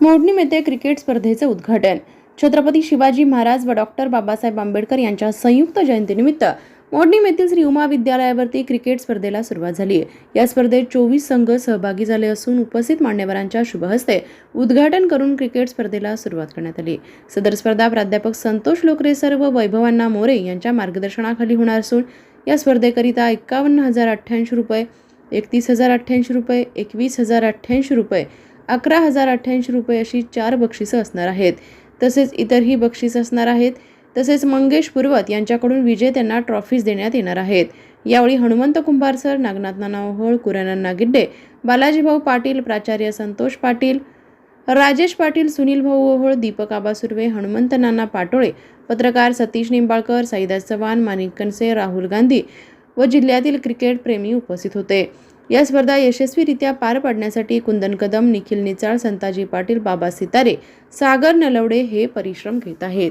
मोडणीम येथे क्रिकेट स्पर्धेचे उद्घाटन. छत्रपती शिवाजी महाराज व डॉक्टर बाबासाहेब आंबेडकर यांच्या संयुक्त जयंतीनिमित्त मोडणीम येथील श्री उमा विद्यालयावरती क्रिकेट स्पर्धेला सुरुवात झाली. या स्पर्धेत चोवीस संघ सहभागी झाले असून उपस्थित मान्यवरांच्या शुभहस्ते उद्घाटन करून क्रिकेट स्पर्धेला सुरुवात करण्यात आली. सदर स्पर्धा प्राध्यापक संतोष लोकरेसर व वैभवांना मोरे यांच्या मार्गदर्शनाखाली होणार असून या स्पर्धेकरिता एकावन्न हजार अठ्ठ्याऐंशी रुपये एकतीस हजार अठ्ठ्याऐंशी रुपये एकवीस हजार अठ्ठ्याऐंशी रुपये अकरा हजार अठ्ठ्याऐंशी रुपये अशी चार बक्षिसं असणार आहेत. तसेच इतरही बक्षीस असणार आहेत. तसेच मंगेश पूर्वत यांच्याकडून विजेत्यांना ट्रॉफीज देण्यात येणार आहेत. यावेळी हनुमंत कुंभार सर नागनाथ नाना ओहोळ कुरानन्ना गिड्डे बालाजीभाऊ पाटील प्राचार्य संतोष पाटील राजेश पाटील सुनील भाऊ ओहोळ दीपक आबा सुर्वे हनुमंत नाना पाटोळे पत्रकार सतीश निंबाळकर साईदास चव्हाण माणिक कनसे राहुल गांधी व जिल्ह्यातील क्रिकेट प्रेमी उपस्थित होते. या स्पर्धा यशस्वीरित्या पार पाडण्यासाठी कुंदन कदम निखिल निचाळ संताजी पाटील बाबा सितारे सागर नलवडे हे परिश्रम घेत आहेत.